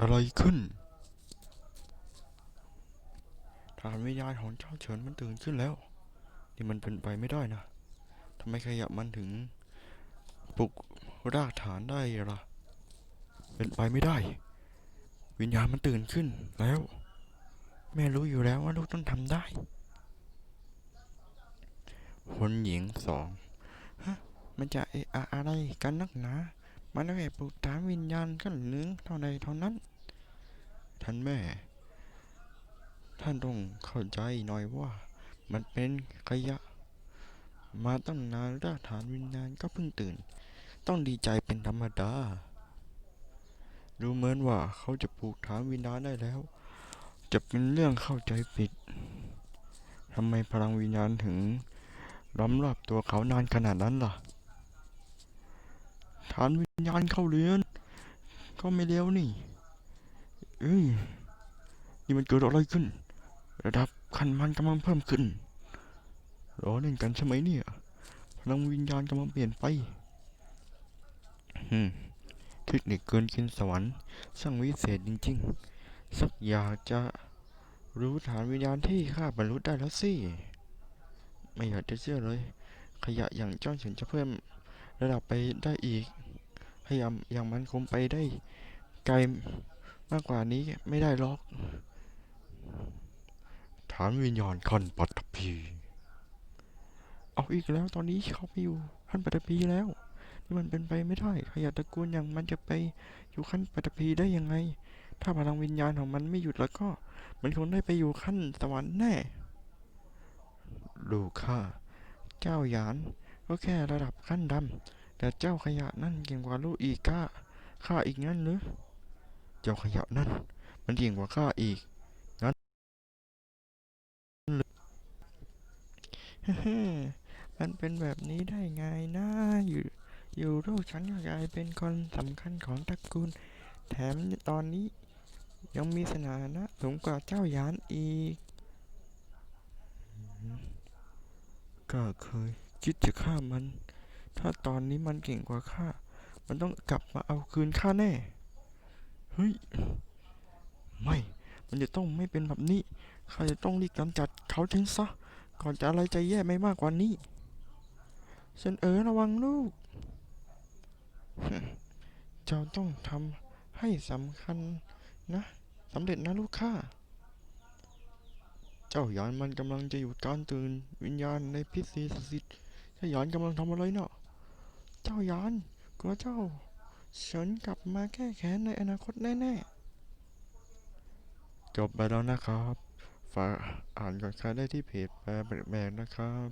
อะไรขึ้นฐานวิญญาณของเจ้าเฉินมันตื่นขึ้นแล้ว นี่มันเป็นไปไม่ได้นะทำไมขยะมันถึงปลุกรากฐานได้ล่ะ เป็นไปไม่ได้ วิญญาณมันตื่นขึ้นแล้ว แม่รู้อยู่แล้วว่าลูกต้องทำได้คนหญิงสองฮะมันจะเอะอะอะไรกันนักหนา มันแค่ปลุกฐานวิญญาณกันหนึ่งเท่าใดเท่านั้น ท่านแม่ ท่านต้องเข้าใจหน่อยว่า มันเป็นขยะ มาตั้งนานรากฐานวิญญาณก็เพิ่งตื่น ต้องดีใจเป็นธรรมดา ดูเหมือนว่าเขาจะปลูกฐานวิญญาณได้แล้ว จะเป็นเรื่องเข้าใจผิดทำไมพลังวิญญาณถึงล้อมรอบตัวเขานานขนาดนั้นล่ะานวิญญาณเข้าเรือน ก็ไม่เร็วนี่เอ้ยนี่มันเกิดอะไรขึ้น ระดับคันมันกำลังเพิ่มขึ้นรอเล่นกันใช่ไหมเนี่ยพลังวิญญาณกำลังเปลี่ยนไปฮึเทคนิคเกินกินสวรรค์ช่างวิเศษจริงๆ สักอยากจะรู้ฐานวิญญาณที่ข้าบรรลุได้แล้วสิ ไม่อยากจะเชื่อเลย ขยะอย่างเจ้าเฉินจะเพิ่มระดับไปได้อีก พยายามอย่างมันคงไปได้ไกลมากกว่านี้ไม่ได้หรอก ฐานวิญญาณขั้นปัตภีเอาอีกแล้วตอนนี้เขาไปอยู่ขั้นปัตภีแล้วนี่มันเป็นไปไม่ได้ขยะตระกูลอย่างมันจะไปอยู่ขั้นปัตภีได้ยังไง ถ้าพลังวิญญาณของมันไม่หยุดแล้วก็ มันคงได้ไปอยู่ขั้นสวรรค์แน่ลูกข้าเจ้าหยานก็แค่ระดับขั้นดำ แต่เจ้าขยะนั่นเก่งกว่าลูกอีกก้าข้าอีกงั้นหรือเจ้าขยะนั่น มันเก่งกว่าข้าอีกงั้นหรือมันเป็นแบบนี้ได้ไงนะอยู่อยู่ลูกฉันกลายเป็นคนสำคัญของตระกูล แถมตอนนี้ ยังมีสถานะสูงกว่าเจ้าหยานอีกก็เคยคิดจะฆ่ามัน ถ้าตอนนี้มันเก่งกว่าข้า มันต้องกลับมาเอาคืนข้าแน่ เฮ้ย ไม่ มันจะต้องไม่เป็นแบบนี้ ข้าจะต้องรีบกำจัดเขาทิ้งซะ ก่อนจะอะไรใจแย่ไม่มากกว่านี้เซนเอ๋อระวังลูก เจ้าต้องทำให้สำคัญนะสำเร็จนะลูกข้า เจ้าหยานมันกำลังจะหยุดการตื่นวิญญาณในพิธีสิทธิ์เจ้าหยานกำลังทำอะไรเนาะ เจ้ายานกลัวเจ้าฉันกลับมาแก้แค้นในอนาคตแน่ๆ จบไปแล้วนะครับ ฝากอ่านก่อนใครได้ที่เพจแปลแบกนะครับ